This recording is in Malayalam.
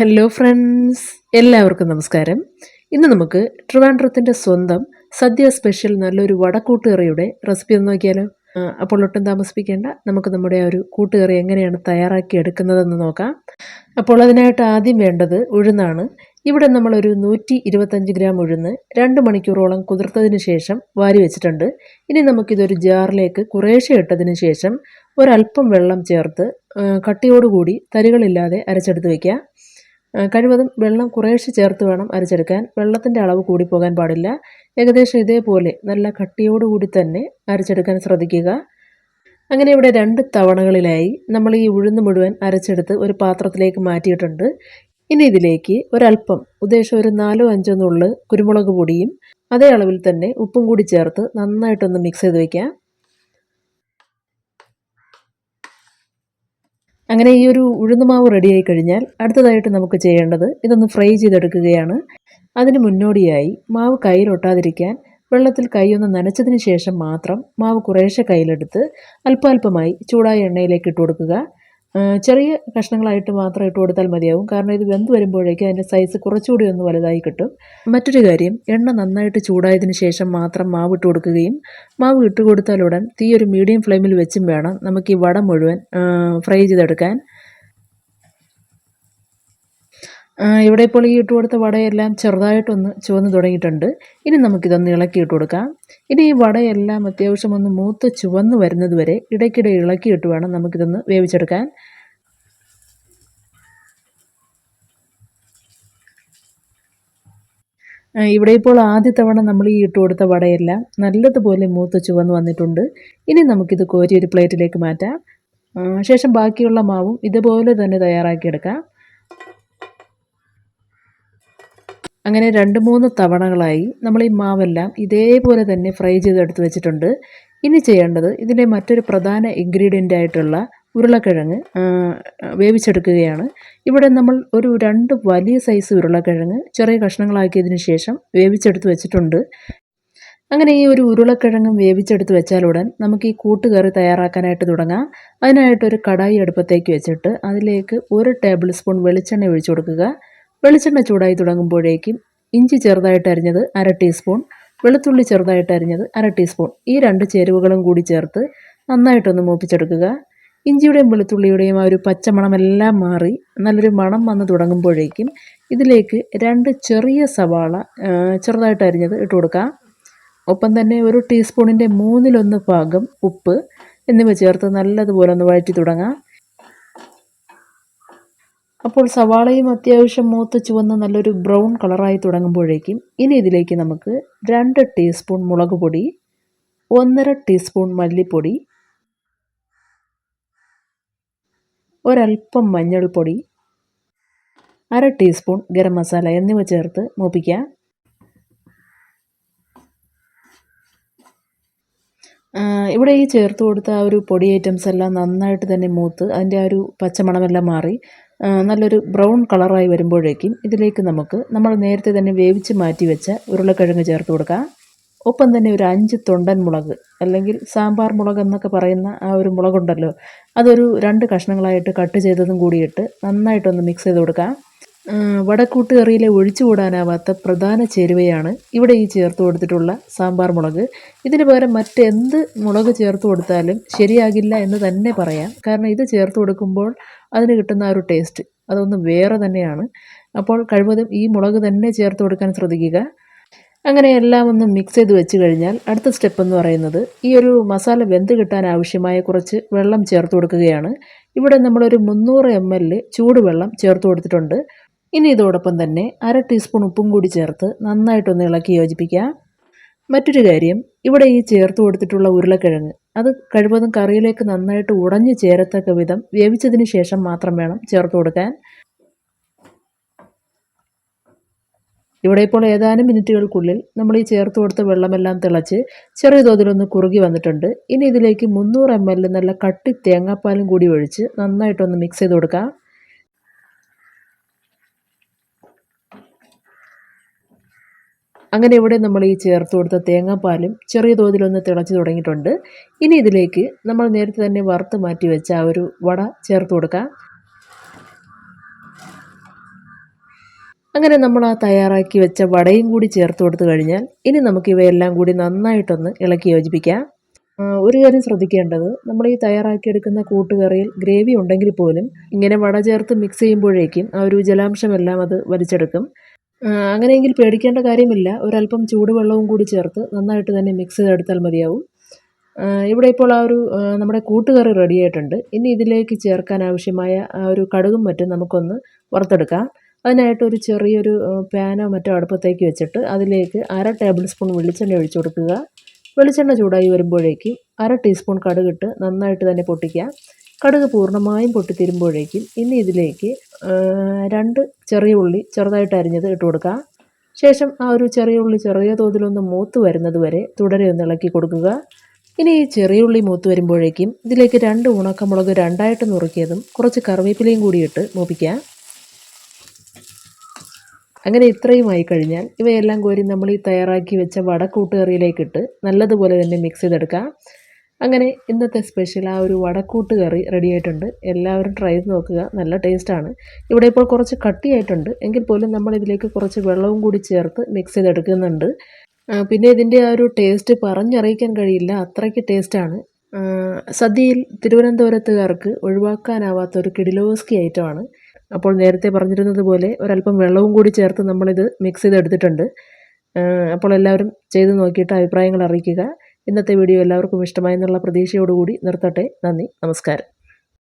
ഹലോ ഫ്രണ്ട്സ് എല്ലാവർക്കും നമസ്കാരം. ഇന്ന് നമുക്ക് ട്രിവാൻഡ്രത്തിന്റെ സ്വന്തം സദ്യ സ്പെഷ്യൽ നല്ലൊരു വടക്കൂട്ടുകറിയുടെ റെസിപ്പി ഒന്ന് നോക്കിയാലോ? അപ്പോൾ ഒട്ടും താമസിപ്പിക്കേണ്ട. നമുക്ക് നമ്മുടെ ആ ഒരു കൂട്ടുകറി എങ്ങനെയാണ് തയ്യാറാക്കി എടുക്കുന്നതെന്ന് നോക്കാം. അപ്പോൾ അതിനായിട്ട് ആദ്യം വേണ്ടത് ഉഴുന്നാണ്. ഇവിടെ നമ്മളൊരു നൂറ്റി ഇരുപത്തഞ്ച് ഗ്രാം ഉഴുന്ന് രണ്ട് മണിക്കൂറോളം കുതിർത്തതിന് ശേഷം വാരി വെച്ചിട്ടുണ്ട്. ഇനി നമുക്കിതൊരു ജാറിലേക്ക് കുറേശ്ശെ ഇട്ടതിന് ശേഷം ഒരല്പം വെള്ളം ചേർത്ത് കട്ടിയോടുകൂടി തരികളില്ലാതെ അരച്ചെടുത്ത് വയ്ക്കുക കഴിവതും വെള്ളം കുറേശ്ശെ ചേർത്ത് വേണം അരച്ചെടുക്കാൻ. വെള്ളത്തിന്റെ അളവ് കൂടിപ്പോകാൻ പാടില്ല. ഏകദേശം ഇതേപോലെ നല്ല കട്ടിയോടുകൂടി തന്നെ അരച്ചെടുക്കാൻ ശ്രദ്ധിക്കുക. അങ്ങനെ ഇവിടെ രണ്ട് തവണകളിലായി നമ്മൾ ഈ ഉഴുന്ന് മുഴുവൻ അരച്ചെടുത്ത് ഒരു പാത്രത്തിലേക്ക് മാറ്റിയിട്ടുണ്ട്. ഇനി ഇതിലേക്ക് ഒരല്പം ഉദ്ദേശം ഒരു നാലോ അഞ്ചോ നുള്ള് കുരുമുളക് പൊടിയും അതേ അളവിൽ തന്നെ ഉപ്പും കൂടി ചേർത്ത് നന്നായിട്ടൊന്ന് മിക്സ് ചെയ്ത് വയ്ക്കാം അങ്ങനെ ഈ ഒരു ഉഴുന്നുമാവ് റെഡിയായി കഴിഞ്ഞാൽ അടുത്തതായിട്ട് നമുക്ക് ചെയ്യേണ്ടത് ഇതൊന്ന് ഫ്രൈ ചെയ്തെടുക്കുകയാണ്. അതിന് മുന്നോടിയായി മാവ് കയ്യിലൊട്ടാതിരിക്കാൻ വെള്ളത്തിൽ കൈയൊന്ന് നനച്ചതിന് ശേഷം മാത്രം മാവ് കുറേശ്ശെ കയ്യിലെടുത്ത് അല്പാൽപമായി ചൂടായ എണ്ണയിലേക്ക് ഇട്ട് കൊടുക്കുക ചെറിയ കഷ്ണങ്ങളായിട്ട് മാത്രം ഇട്ട് കൊടുത്താൽ മതിയാവും. കാരണം ഇത് വെന്ത് വരുമ്പോഴേക്കും അതിന്റെ സൈസ് കുറച്ചുകൂടി ഒന്ന് വലുതായി കിട്ടും. മറ്റൊരു കാര്യം എണ്ണ നന്നായിട്ട് ചൂടായതിനു ശേഷം മാത്രം മാവ് ഇട്ട് കൊടുക്കുകയും മാവ് ഇട്ട് കൊടുത്താലുടൻ തീ ഒരു മീഡിയം ഫ്ലെയിമിൽ വെച്ചും വേണം നമുക്ക് ഈ വട മുഴുവൻ ഫ്രൈ ചെയ്തെടുക്കാൻ. ഇവിടെ ഇപ്പോൾ ഈ ഇട്ട് കൊടുത്ത വടയെല്ലാം ചെറുതായിട്ടൊന്ന് ചുവന്ന് തുടങ്ങിയിട്ടുണ്ട്. ഇനി നമുക്കിതൊന്ന് ഇളക്കി ഇട്ട് കൊടുക്കാം. ഇനി ഈ വടയെല്ലാം അത്യാവശ്യം ഒന്ന് മൂത്ത് ചുവന്ന് വരുന്നത് വരെ ഇടയ്ക്കിടെ ഇളക്കി ഇട്ട് വേണം നമുക്കിതൊന്ന് വേവിച്ചെടുക്കാൻ. ഇവിടെ ഇപ്പോൾ ആദ്യ തവണ നമ്മൾ ഈ ഇട്ട് കൊടുത്ത വടയെല്ലാം നല്ലതുപോലെ മൂത്ത് ചുവന്ന് വന്നിട്ടുണ്ട്. ഇനി നമുക്കിത് കോരി ഒരു പ്ലേറ്റിലേക്ക് മാറ്റാം. ശേഷം ബാക്കിയുള്ള മാവും ഇതുപോലെ തന്നെ തയ്യാറാക്കിയെടുക്കാം. അങ്ങനെ രണ്ട് മൂന്ന് തവണകളായി നമ്മൾ ഈ മാവെല്ലാം ഇതേപോലെ തന്നെ ഫ്രൈ ചെയ്തെടുത്ത് വെച്ചിട്ടുണ്ട്. ഇനി ചെയ്യേണ്ടത് ഇതിന്റെ മറ്റൊരു പ്രധാന ഇൻഗ്രീഡിയന്റ് ആയിട്ടുള്ള ഉരുളക്കിഴങ്ങ് വേവിച്ചെടുക്കുകയാണ്. ഇവിടെ നമ്മൾ ഒരു രണ്ട് വലിയ സൈസ് ഉരുളക്കിഴങ്ങ് ചെറിയ കഷ്ണങ്ങളാക്കിയതിന് ശേഷം വേവിച്ചെടുത്ത് വെച്ചിട്ടുണ്ട്. അങ്ങനെ ഈ ഒരു ഉരുളക്കിഴങ്ങും വേവിച്ചെടുത്ത് വെച്ചാലുടൻ നമുക്ക് ഈ കൂട്ടുകറി തയ്യാറാക്കാനായിട്ട് തുടങ്ങാം. അതിനായിട്ടൊരു കടായി അടുപ്പത്തേക്ക് വെച്ചിട്ട് അതിലേക്ക് ഒരു ടേബിൾ സ്പൂൺ വെളിച്ചെണ്ണ ഒഴിച്ചു കൊടുക്കുക. വെളിച്ചെണ്ണ ചൂടായി തുടങ്ങുമ്പോഴേക്കും ഇഞ്ചി ചെറുതായിട്ട് അരിഞ്ഞത് അര ടീസ്പൂൺ വെളുത്തുള്ളി ചെറുതായിട്ട് അരിഞ്ഞത് അര ടീസ്പൂൺ. ഈ രണ്ട് ചേരുവകളും കൂടി ചേർത്ത് നന്നായിട്ടൊന്ന് മൂപ്പിച്ചെടുക്കുക. ഇഞ്ചിയുടെയും വെളുത്തുള്ളിയുടെയും ആ ഒരു പച്ചമണമെല്ലാം മാറി നല്ലൊരു മണം വന്ന് തുടങ്ങുമ്പോഴേക്കും ഇതിലേക്ക് രണ്ട് ചെറിയ സവാള ചെറുതായിട്ട് അരിഞ്ഞത് ഇട്ട് കൊടുക്കുക ഒപ്പം തന്നെ ഒരു ടീസ്പൂണിന്റെ മൂന്നിലൊന്ന് ഭാഗം ഉപ്പ് എന്നിവ ചേർത്ത് നല്ലതുപോലെ ഒന്ന് വഴറ്റി തുടങ്ങാം. അപ്പോൾ സവാളയും അത്യാവശ്യം മൂത്ത് ചുവന്ന നല്ലൊരു ബ്രൗൺ കളറായി തുടങ്ങുമ്പോഴേക്കും ഇനി ഇതിലേക്ക് നമുക്ക് രണ്ട് ടീസ്പൂൺ മുളക് പൊടി ഒന്നര ടീസ്പൂൺ മല്ലിപ്പൊടി ഒരൽപ്പം മഞ്ഞൾപ്പൊടി അര ടീസ്പൂൺ ഗരം മസാല എന്നിവ ചേർത്ത് മൂപ്പിക്കാം. ഇവിടെ ഈ ചേർത്ത് കൊടുത്ത ആ ഒരു പൊടി ഐറ്റംസ് എല്ലാം നന്നായിട്ട് തന്നെ മൂത്ത് അതിന്റെ ആ ഒരു പച്ചമണമെല്ലാം മാറി. നല്ലൊരു ബ്രൗൺ കളറായി വരുമ്പോഴേക്കും ഇതിലേക്ക് നമുക്ക് നമ്മൾ നേരത്തെ തന്നെ വേവിച്ച് മാറ്റി വെച്ച ഉരുളക്കിഴങ്ങ് ചേർത്ത് കൊടുക്കാം. ഒപ്പം തന്നെ ഒരു അഞ്ച് തൊണ്ടൻ മുളക് അല്ലെങ്കിൽ സാമ്പാർ മുളക് എന്നൊക്കെ പറയുന്ന ആ ഒരു മുളകുണ്ടല്ലോ അതൊരു രണ്ട് കഷ്ണങ്ങളായിട്ട് കട്ട് ചെയ്തതും കൂടിയിട്ട് നന്നായിട്ടൊന്ന് മിക്സ് ചെയ്ത് കൊടുക്കാം. ആ, വടക്കൂട്ട് കറിയിലെ ഒഴിച്ചുകൂടാനാവാത്ത പ്രധാന ചേരുവയാണ് ഇവിടെ ഈ ചേർത്ത് കൊടുത്തിട്ടുള്ള സാമ്പാർ മുളക്. ഇതിന് പകരം മറ്റെന്ത് മുളക് ചേർത്ത് കൊടുത്താലും ശരിയാകില്ല എന്ന് തന്നെ പറയാം. കാരണം ഇത് ചേർത്ത് കൊടുക്കുമ്പോൾ അതിന് കിട്ടുന്ന ആ ഒരു ടേസ്റ്റ് അതൊന്ന് വേറെ തന്നെയാണ്. അപ്പോൾ കഴിവതും ഈ മുളക് തന്നെ ചേർത്ത് കൊടുക്കാൻ ശ്രദ്ധിക്കുക. അങ്ങനെ എല്ലാം ഒന്ന് മിക്സ് ചെയ്ത് വെച്ച് കഴിഞ്ഞാൽ അടുത്ത സ്റ്റെപ്പ് എന്ന് പറയുന്നത് ഈ ഒരു മസാല വെന്ത് കിട്ടാൻ ആവശ്യമായ കുറച്ച് വെള്ളം ചേർത്ത് കൊടുക്കുകയാണ്. ഇവിടെ നമ്മളൊരു മുന്നൂറ് എം എൽ ചൂടുവെള്ളം ചേർത്ത് കൊടുത്തിട്ടുണ്ട്. ഇനി ഇതോടൊപ്പം തന്നെ അര ടീസ്പൂൺ ഉപ്പും കൂടി ചേർത്ത് നന്നായിട്ടൊന്ന് ഇളക്കി യോജിപ്പിക്കുക. മറ്റൊരു കാര്യം ഇവിടെ ഈ ചേർത്ത് കൊടുത്തിട്ടുള്ള ഉരുളക്കിഴങ്ങ് അത് കഴിവതും കറിയിലേക്ക് നന്നായിട്ട് ഉടഞ്ഞു ചേരത്തക്ക വിധം വേവിച്ചതിന് ശേഷം മാത്രം വേണം ചേർത്ത് കൊടുക്കാൻ. ഇവിടെ ഇപ്പോൾ ഏതാനും മിനിറ്റുകൾക്കുള്ളിൽ നമ്മൾ ഈ ചേർത്ത് കൊടുത്ത വെള്ളമെല്ലാം തിളച്ച് ചെറിയ തോതിലൊന്ന് കുറുകി വന്നിട്ടുണ്ട്. ഇനി ഇതിലേക്ക് മുന്നൂറ് എം എൽ നല്ല കട്ടി തേങ്ങാപ്പാലും കൂടി ഒഴിച്ച് നന്നായിട്ടൊന്ന് മിക്സ് ചെയ്ത് കൊടുക്കാം. അങ്ങനെ ഇവിടെ നമ്മൾ ഈ ചേർത്ത് കൊടുത്ത തേങ്ങാപ്പാലും ചെറിയ തോതിലൊന്ന് തിളച്ച് തുടങ്ങിയിട്ടുണ്ട്. ഇനി ഇതിലേക്ക് നമ്മൾ നേരത്തെ തന്നെ വറുത്ത് മാറ്റി വെച്ച ആ ഒരു വട ചേർത്ത് കൊടുക്കാം. അങ്ങനെ നമ്മൾ ആ തയ്യാറാക്കി വെച്ച വടയും കൂടി ചേർത്ത് കൊടുത്തു കഴിഞ്ഞാൽ ഇനി നമുക്ക് ഇവയെല്ലാം കൂടി നന്നായിട്ടൊന്ന് ഇളക്കി യോജിപ്പിക്കാം. ഒരു കാര്യം ശ്രദ്ധിക്കേണ്ടത് നമ്മൾ ഈ തയ്യാറാക്കിയെടുക്കുന്ന കൂട്ടുകറിയിൽ ഗ്രേവി ഉണ്ടെങ്കിൽ പോലും ഇങ്ങനെ വട ചേർത്ത് മിക്സ് ചെയ്യുമ്പോഴേക്കും ആ ഒരു ജലാംശമെല്ലാം അത് വലിച്ചെടുക്കും. അങ്ങനെയെങ്കിൽ പേടിക്കേണ്ട കാര്യമില്ല. ഒരല്പം ചൂടുവെള്ളവും കൂടി ചേർത്ത് നന്നായിട്ട് തന്നെ മിക്സ് ചെയ്തെടുത്താൽ മതിയാവും. ഇവിടെ ഇപ്പോൾ ആ ഒരു നമ്മുടെ കൂട്ടുകറി റെഡി ആയിട്ടുണ്ട്. ഇനി ഇതിലേക്ക് ചേർക്കാൻ ആവശ്യമായ ആ ഒരു കടുകും മറ്റും നമുക്കൊന്ന് വറുത്തെടുക്കാം. അതിനായിട്ട് ഒരു ചെറിയൊരു പാനോ മറ്റോ അടുപ്പത്തേക്ക് വെച്ചിട്ട് അതിലേക്ക് അര ടേബിൾ സ്പൂൺ വെളിച്ചെണ്ണ ഒഴിച്ചു കൊടുക്കുക. വെളിച്ചെണ്ണ ചൂടായി വരുമ്പോഴേക്കും അര ടീസ്പൂൺ കടുകിട്ട് നന്നായിട്ട് തന്നെ പൊട്ടിക്കുക കടുക് പൂർണമായും പൊട്ടിത്തീരുമ്പോഴേക്കും ഇനി ഇതിലേക്ക് രണ്ട് ചെറിയ ഉള്ളി ചെറുതായിട്ട് അരിഞ്ഞത് ഇട്ട് കൊടുക്കുക ശേഷം ആ ഒരു ചെറിയ ഉള്ളി ചെറിയ തോതിലൊന്ന് മൂത്ത് വരുന്നത് വരെ തുടരെ ഒന്ന് ഇളക്കി കൊടുക്കുക. ഇനി ഈ ചെറിയ ഉള്ളി മൂത്ത് വരുമ്പോഴേക്കും ഇതിലേക്ക് രണ്ട് ഉണക്കമുളക് രണ്ടായിട്ട് നുറുക്കിയതും കുറച്ച് കറിവേപ്പിലയും കൂടി ഇട്ട് മൂപ്പിക്കുക അങ്ങനെ ഇത്രയുമായി കഴിഞ്ഞാൽ ഇവയെല്ലാം കോരി നമ്മൾ ഈ തയ്യാറാക്കി വെച്ച വടക്കൂട്ടുകറിയിലേക്കിട്ട് നല്ലതുപോലെ തന്നെ മിക്സ് ചെയ്തെടുക്കാം. അങ്ങനെ ഇന്നത്തെ സ്പെഷ്യൽ ആ ഒരു വടക്കൂട്ട് കറി റെഡി ആയിട്ടുണ്ട്. എല്ലാവരും ട്രൈ ചെയ്ത് നോക്കുക. നല്ല ടേസ്റ്റാണ് ഇവിടെ ഇപ്പോൾ കുറച്ച് കട്ടിയായിട്ടുണ്ട്. എങ്കിൽ പോലും നമ്മൾ ഇതിലേക്ക് കുറച്ച് വെള്ളവും കൂടി ചേർത്ത് മിക്സ് ചെയ്തെടുക്കുന്നുണ്ട്. പിന്നെ ഇതിന്റെ ആ ഒരു ടേസ്റ്റ് പറഞ്ഞറിയിക്കാൻ കഴിയില്ല. അത്രയ്ക്ക് ടേസ്റ്റാണ് സദ്യയിൽ തിരുവനന്തപുരത്തുകാർക്ക് ഒഴിവാക്കാനാവാത്ത ഒരു കിഡിലോസ്കി ഐറ്റമാണ് അപ്പോൾ നേരത്തെ പറഞ്ഞിരുന്നത് പോലെ ഒരല്പം വെള്ളവും കൂടി ചേർത്ത് നമ്മളിത് മിക്സ് ചെയ്തെടുത്തിട്ടുണ്ട്. അപ്പോൾ എല്ലാവരും ചെയ്ത് നോക്കിയിട്ട് അഭിപ്രായങ്ങൾ അറിയിക്കുക. ഇന്നത്തെ വീഡിയോ എല്ലാവർക്കും ഇഷ്ടമായി ഇഷ്ടമായെന്നുള്ള പ്രതീക്ഷയോടുകൂടി നിർത്തട്ടെ. നന്ദി. നമസ്കാരം.